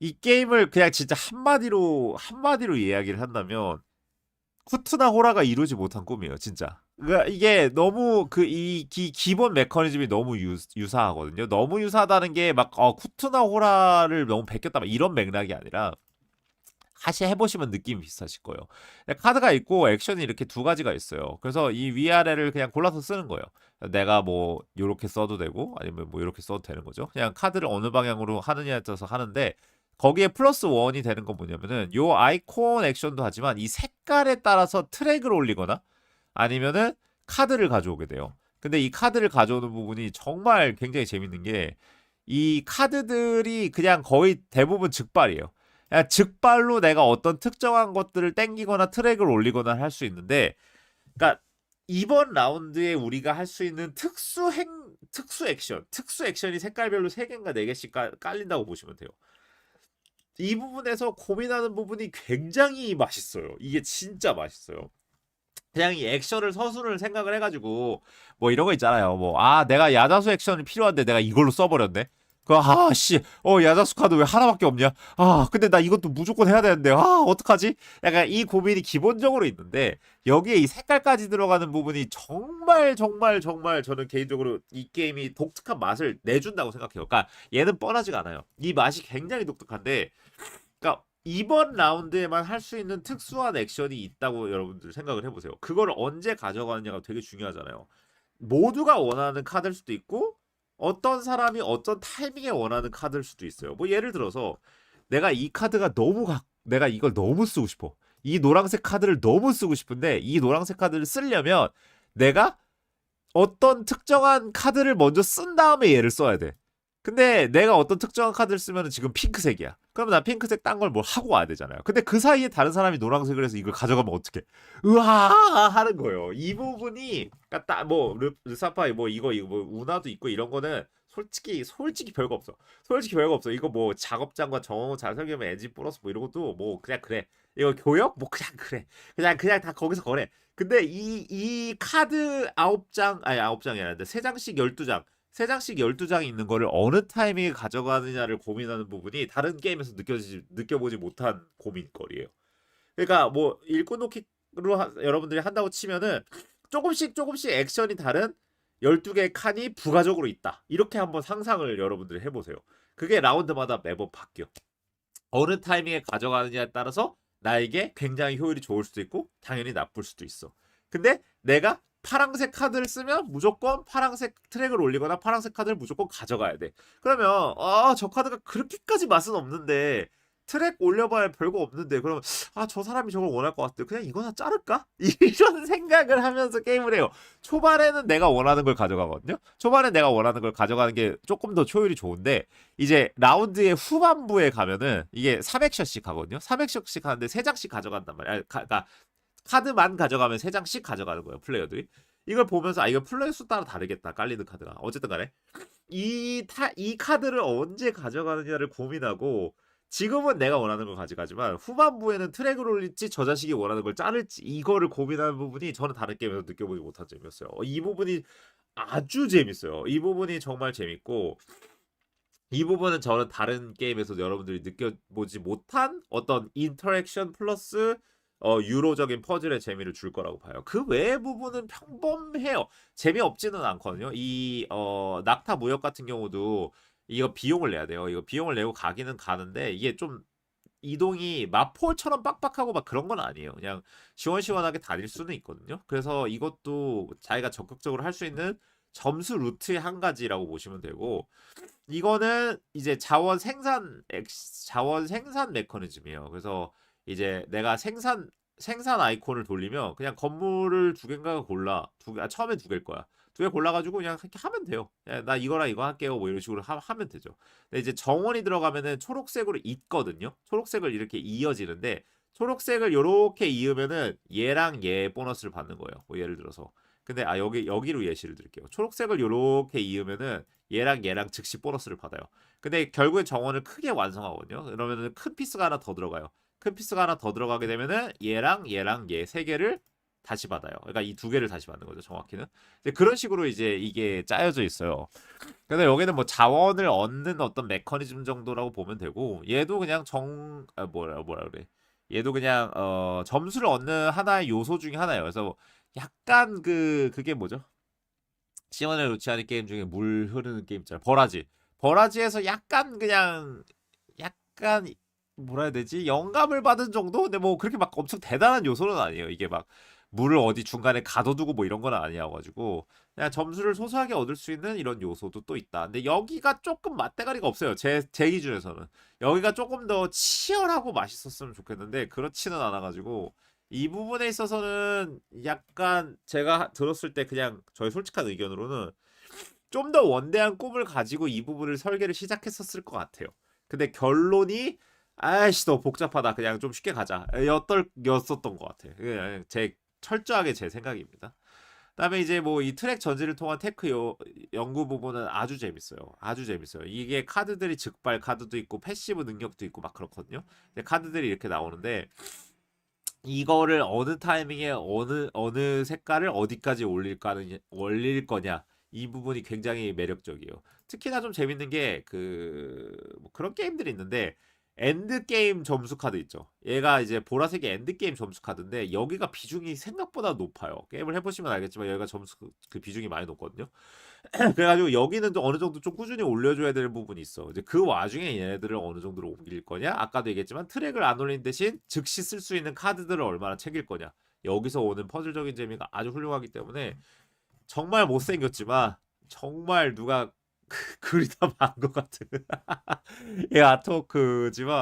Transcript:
이 게임을 그냥 진짜 한마디로 한마디로 이야기를 한다면 쿠트나 호라가 이루지 못한 꿈이에요, 진짜. 그러니까 이게 너무 그 이 기본 메커니즘이 너무 유, 유사하거든요. 너무 유사하다는 게 막 어, 쿠트나 호라를 너무 베꼈다 막 이런 맥락이 아니라 다시 해보시면 느낌이 비슷하실 거예요. 카드가 있고 액션이 이렇게 두 가지가 있어요. 그래서 이 위아래를 그냥 골라서 쓰는 거예요. 내가 뭐 요렇게 써도 되고 아니면 뭐 이렇게 써도 되는 거죠. 그냥 카드를 어느 방향으로 하느냐에 따라서 하는데 거기에 플러스 원이 되는 건 뭐냐면은 요 아이콘 액션도 하지만 이 색깔에 따라서 트랙을 올리거나 아니면은 카드를 가져오게 돼요. 근데 이 카드를 가져오는 부분이 정말 굉장히 재밌는 게 이 카드들이 그냥 거의 대부분 즉발이에요. 그냥 즉발로 내가 어떤 특정한 것들을 땡기거나 트랙을 올리거나 할 수 있는데 그러니까 이번 라운드에 우리가 할 수 있는 특수 행 특수 액션, 특수 액션이 색깔별로 3개인가 4개씩 깔, 깔린다고 보시면 돼요. 이 부분에서 고민하는 부분이 굉장히 맛있어요. 이게 진짜 맛있어요. 그냥 이 액션을 서술을 생각을 해가지고 뭐 이런 거 있잖아요. 뭐 아 내가 야자수 액션이 필요한데 내가 이걸로 써버렸네. 그 아 씨 어 야자수 카드 왜 하나밖에 없냐? 아 근데 나 이것도 무조건 해야 되는데 아 어떡하지? 약간 이 고민이 기본적으로 있는데 여기에 이 색깔까지 들어가는 부분이 정말 정말 정말 저는 개인적으로 이 게임이 독특한 맛을 내준다고 생각해요. 그러니까 얘는 뻔하지가 않아요. 이 맛이 굉장히 독특한데 그러니까 이번 라운드에만 할 수 있는 특수한 액션이 있다고 여러분들 생각을 해보세요. 그걸 언제 가져가느냐가 되게 중요하잖아요. 모두가 원하는 카드일 수도 있고 어떤 사람이 어떤 타이밍에 원하는 카드일 수도 있어요. 뭐 예를 들어서 내가 이 카드가 너무 가, 내가 이걸 너무 쓰고 싶어. 이 노란색 카드를 너무 쓰고 싶은데 이 노란색 카드를 쓰려면 내가 어떤 특정한 카드를 먼저 쓴 다음에 얘를 써야 돼. 근데 내가 어떤 특정한 카드를 쓰면 지금 핑크색이야. 그러면 나 핑크색 딴 걸 뭘 하고 와야 되잖아요. 근데 그 사이에 다른 사람이 노란색을 해서 이걸 가져가면 어떡해. 으아 하는 거예요. 이 부분이 그러니까 뭐 르사파이 뭐 이거 이거 뭐 우나도 있고 이런 거는 솔직히 솔직히 별거 없어. 솔직히 별거 없어. 이거 뭐 작업장과 정원 잘 설계하면 엔진 플러스 뭐 이런 것도 뭐 그냥 그래. 이거 교역 뭐 그냥 그래. 그냥 그냥 다 거기서 거래. 근데 이 이 카드 아홉 장 아니 아홉 장이 아니라 세 장씩 열두 장 세 장씩 12장이 있는 거를 어느 타이밍에 가져가느냐를 고민하는 부분이 다른 게임에서 느껴지지 느껴보지 못한 고민거리예요. 그러니까 뭐 일꾼 놓기로 하, 여러분들이 한다고 치면은 조금씩 조금씩 액션이 다른 12개의 칸이 부가적으로 있다. 이렇게 한번 상상을 여러분들이 해보세요. 그게 라운드마다 매번 바뀌어. 어느 타이밍에 가져가느냐에 따라서 나에게 굉장히 효율이 좋을 수도 있고 당연히 나쁠 수도 있어. 근데 내가 파랑색 카드를 쓰면 무조건 파랑색 트랙을 올리거나 파랑색 카드를 무조건 가져가야 돼. 그러면 아 저 카드가 그렇게까지 맛은 없는데 트랙 올려봐야 별거 없는데 그러면 아저 사람이 저걸 원할 것 같아 그냥 이거나 자를까? 이런 생각을 하면서 게임을 해요. 초반에는 내가 원하는 걸 가져가거든요. 초반에 내가 원하는 걸 가져가는 게 조금 더 효율이 좋은데 이제 라운드의 후반부에 가면은 이게 3액션씩 하거든요. 3액션씩 하는데 3장씩 가져간단 말이야. 그러니까 카드만 가져가면 3장씩 가져가는 거예요 플레이어들이 이걸 보면서 아 이거 플레이 수 따라 다르겠다 깔리는 카드가 어쨌든 간에 이, 타, 이 카드를 언제 가져가느냐를 고민하고 지금은 내가 원하는 걸 가져가지만 후반부에는 트랙을 올릴지 저 자식이 원하는 걸 자를지 이거를 고민하는 부분이 저는 다른 게임에서 느껴보지 못한 점이었어요. 어, 이 부분이 아주 재밌어요. 이 부분이 정말 재밌고 이 부분은 저는 다른 게임에서 여러분들이 느껴보지 못한 어떤 인터랙션 플러스 어, 유로적인 퍼즐의 재미를 줄 거라고 봐요. 그 외의 부분은 평범해요. 재미없지는 않거든요. 이 어, 낙타 무역 같은 경우도 이거 비용을 내야 돼요. 이거 비용을 내고 가기는 가는데 이게 좀 이동이 마폴처럼 빡빡하고 막 그런 건 아니에요. 그냥 시원시원하게 다닐 수는 있거든요. 그래서 이것도 자기가 적극적으로 할 수 있는 점수 루트의 한 가지라고 보시면 되고 이거는 이제 자원 생산 자원 생산 메커니즘이에요. 그래서 이제 내가 생산 생산 아이콘을 돌리면 그냥 건물을 두 개인가 골라 두 개, 아, 처음에 두 개일 거야. 두 개 골라가지고 그냥 이렇게 하면 돼요. 야, 나 이거랑 이거 할게요. 뭐 이런 식으로 하, 면 되죠. 근데 이제 정원이 들어가면은 초록색으로 있거든요. 초록색을 이렇게 이어지는데 초록색을 이렇게 이으면은 얘랑 얘 보너스를 받는 거예요. 뭐 예를 들어서. 근데 아 여기 여기로 예시를 드릴게요. 초록색을 이렇게 이으면은 얘랑 얘랑 즉시 보너스를 받아요. 근데 결국에 정원을 크게 완성하거든요. 그러면은 큰 피스가 하나 더 들어가요. 큰 피스가 하나 더 들어가게 되면은 얘랑 얘랑 얘 세 개를 다시 받아요. 그러니까 이 두 개를 다시 받는 거죠, 정확히는. 그런 식으로 이제 이게 짜여져 있어요. 근데 여기는 뭐 자원을 얻는 어떤 메커니즘 정도라고 보면 되고 얘도 그냥 정 아, 뭐라 뭐라 그래. 얘도 그냥 어 점수를 얻는 하나의 요소 중에 하나예요. 그래서 약간 그 그게 뭐죠? 시원을 않은 게임 중에 물 흐르는 게임 있잖아요. 버라지. 버라지에서 약간 그냥 약간 뭐라 해야 되지? 영감을 받은 정도? 근데 뭐 그렇게 막 엄청 대단한 요소는 아니에요. 이게 막 물을 어디 중간에 가둬두고 뭐 이런 건 아니어가지고 그냥 점수를 소소하게 얻을 수 있는 이런 요소도 또 있다. 근데 여기가 조금 맛대가리가 없어요. 제, 제 기준에서는. 여기가 조금 더 치열하고 맛있었으면 좋겠는데 그렇지는 않아가지고 이 부분에 있어서는 약간 제가 들었을 때 그냥 저의 솔직한 의견으로는 좀 더 원대한 꿈을 가지고 이 부분을 설계를 시작했었을 것 같아요. 근데 결론이 아이씨 너무 복잡하다. 그냥 좀 쉽게 가자. 였던 였었던 것 같아요. 그냥 제 철저하게 제 생각입니다. 그다음에 이제 뭐 이 트랙 전지를 통한 테크 요, 연구 부분은 아주 재밌어요. 아주 재밌어요. 이게 카드들이 즉발 카드도 있고 패시브 능력도 있고 막 그렇거든요. 근데 카드들이 이렇게 나오는데 이거를 어느 타이밍에 어느 어느 색깔을 어디까지 올릴까는 올릴 거냐 이 부분이 굉장히 매력적이에요. 특히나 좀 재밌는 게 그 뭐 그런 게임들이 있는데 엔드 게임 점수 카드 있죠. 얘가 이제 보라색이 엔드 게임 점수 카드인데 여기가 비중이 생각보다 높아요. 게임을 해보시면 알겠지만 여기가 점수 그- 그 비중이 많이 높거든요. 그래가지고 여기는 좀 어느 정도 좀 꾸준히 올려줘야 될 부분이 있어. 이제 그 와중에 얘네들을 어느 정도로 옮길 거냐? 아까도 얘기했지만 트랙을 안 올린 대신 즉시 쓸 수 있는 카드들을 얼마나 챙길 거냐? 여기서 오는 퍼즐적인 재미가 아주 훌륭하기 때문에 정말 못생겼지만 정말 누가 그리다 만 것 같은. 이 아트워크지만